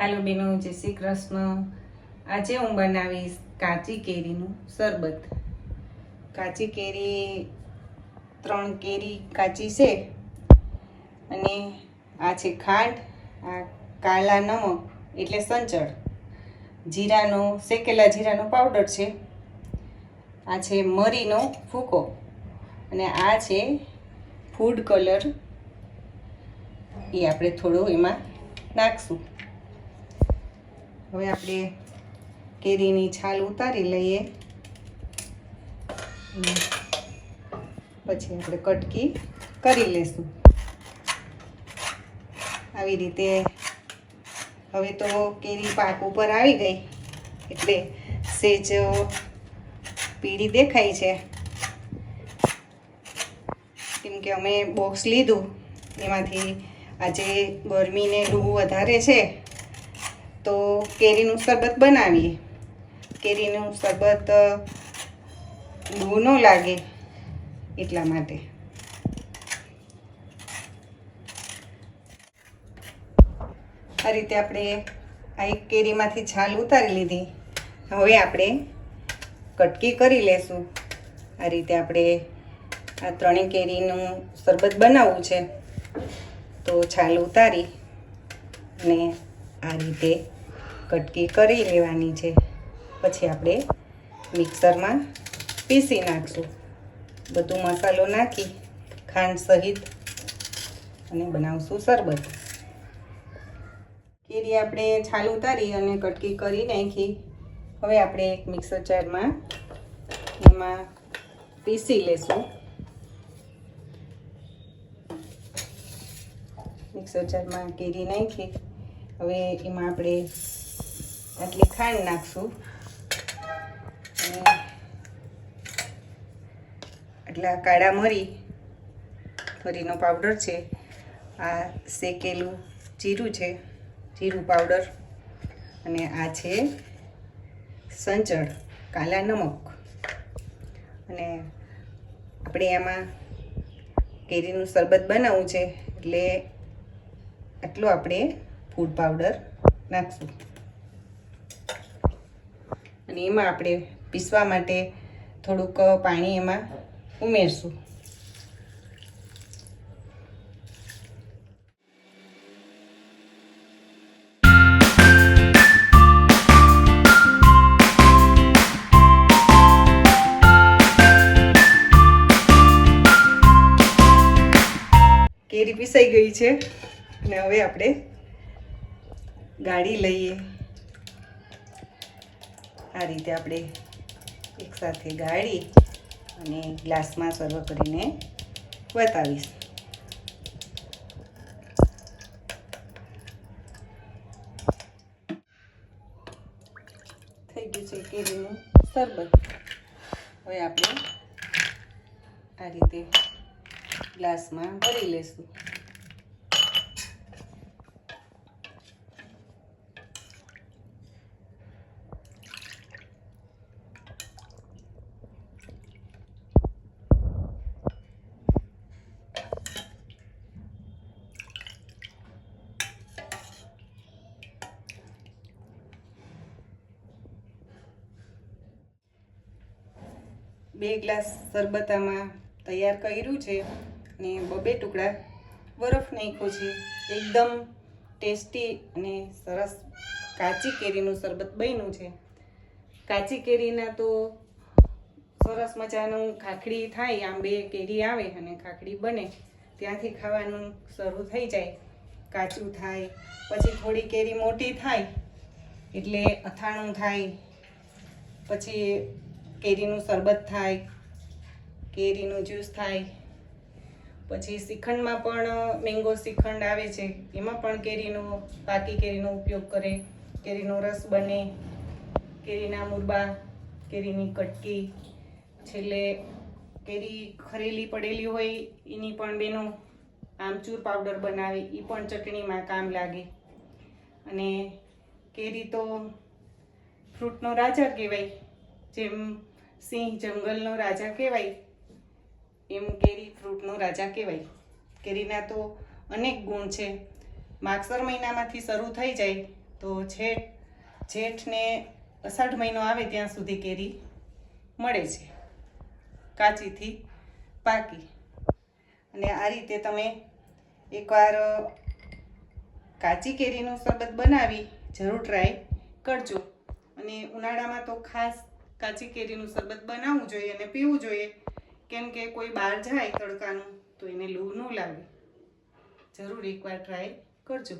હાલો બેનો, જય શ્રી કૃષ્ણ. આજે હું બનાવીશ કાચી કેરીનું શરબત. કાચી કેરી ત્રણ કેરી કાચી છે અને આ છે ખાંડ, આ કાળા નમક એટલે સંચળ. જીરાનો, શેકેલા જીરાનો પાવડર છે. આ છે મરીનો ફૂકો અને આ છે ફૂડ કલર એ આપણે થોડો એમાં નાખશું. હવે આપણે કેરીની છાલ ઉતારી લઈએ. પછી આપણે કટકી કરી લેશું આવી રીતે હવે તો કેરી પાક ઉપર આવી ગઈ. એટલે સેજ પીળી દેખાય છે. કેમ કે અમે બોક્સ લીધું. એમાંથી આજે ગરમીને લૂ વધારે છે. તો કેરીનું શરબત બનાવીએ. કેરીનું શરબત લૂ ન લાગે એટલા માટે. આ રીતે આપણે આ એક કેરીમાંથી છાલ ઉતારી લીધી. હવે આપણે કટકી કરી લેશું. આ રીતે આપણે આ ત્રણેય કેરીનું શરબત બનાવવું છે. તો છાલ ઉતારી અને આ રીતે કટકી કરી લેવાની છે. પછી આપણે મિક્સરમાં પીસી નાખશું. બધું મસાલો નાખી, ખાંડ સહિત અને બનાવશું શરબત. કેરી આપણે છાલ ઉતારી અને કટકી કરી નાખી. હવે આપણે એક મિક્સર જારમાં એમાં પીસી લેશું. મિક્સર જારમાં કેરી નાખી. હવે એમાં આપણે આટલી ખાંડ નાખશું. આટલા કાળા મરી, મરીનો પાવડર છે. આ શેકેલું જીરું છે, જીરું પાવડર અને આ છે સંચળ, કાલા નમક. અને આપણે એમાં કેરીનું શરબત બનાવવું છે, એટલે આટલો આપણે ફૂડ પાવડર નાખશું. અને એમાં આપણે પીસવા માટે થોડુંક પાણી એમાં ઉમેરશું. કેરી પીસાઈ ગઈ છે. અને હવે આપણે ગાળી લઈએ. આ રીતે આપણે એકસાથે ગાળી અને ગ્લાસમાં સર્વ કરીને બતાવીશ થઈ ગયું છે કેરીનું શરબત. હવે આપણે આ રીતે ગ્લાસમાં ભરી લેશું. બે ગ્લાસ શરબત આમાં તૈયાર કર્યું છે અને બબે ટુકડા બરફ નાખ્યો છે. એકદમ ટેસ્ટી અને સરસ કાચી કેરીનું શરબત બન્યું છે. કાચી કેરીના તો સરસ મજાનું ખાખડી થાય, આમ બે કેરી આવે અને ખાખડી બને. ત્યાંથી ખાવાનું શરૂ થઈ જાય. કાચું થાય, પછી થોડી કેરી મોટી થાય, એટલે અથાણું થાય, પછી કેરીનું શરબત થાય, કેરીનું જ્યુસ થાય. પછી શ્રીખંડમાં પણ મેંગો શ્રીખંડ આવે છે. એમાં પણ કેરીનો પાકી કેરીનો ઉપયોગ કરે. કેરીનો રસ બને, કેરીના મુરબા, કેરીની કટકી. છેલ્લે કેરી ખરેલી પડેલી હોય, એની પણ બેનો આમચૂર પાવડર બનાવે એ પણ ચટણીમાં કામ લાગે. અને કેરી તો ફ્રૂટનો રાજા કહેવાય. જેમ સિંહ જંગલનો રાજા કહેવાય, એમ કેરી ફ્રૂટનો રાજા કહેવાય. કેરીના તો અનેક ગુણ છે. માગસર મહિનામાંથી શરૂ થઈ જાય તો જેઠ જેઠને અષાઢ મહિનો આવે ત્યાં સુધી કેરી મળે છે. કાચીથી પાકી. અને આ રીતે તમે એકવાર કાચી કેરીનું શરબત બનાવી જરૂર ટ્રાય કરજો. અને ઉનાળામાં તો ખાસ કાચી કેરીનું શરબત બનાવવું જોઈએ અને પીવું જોઈએ. કેમ કે કોઈ બહાર જાય તડકાનું, તો એને લૂ ન લાગે. જરૂર એકવાર ટ્રાય કરજો.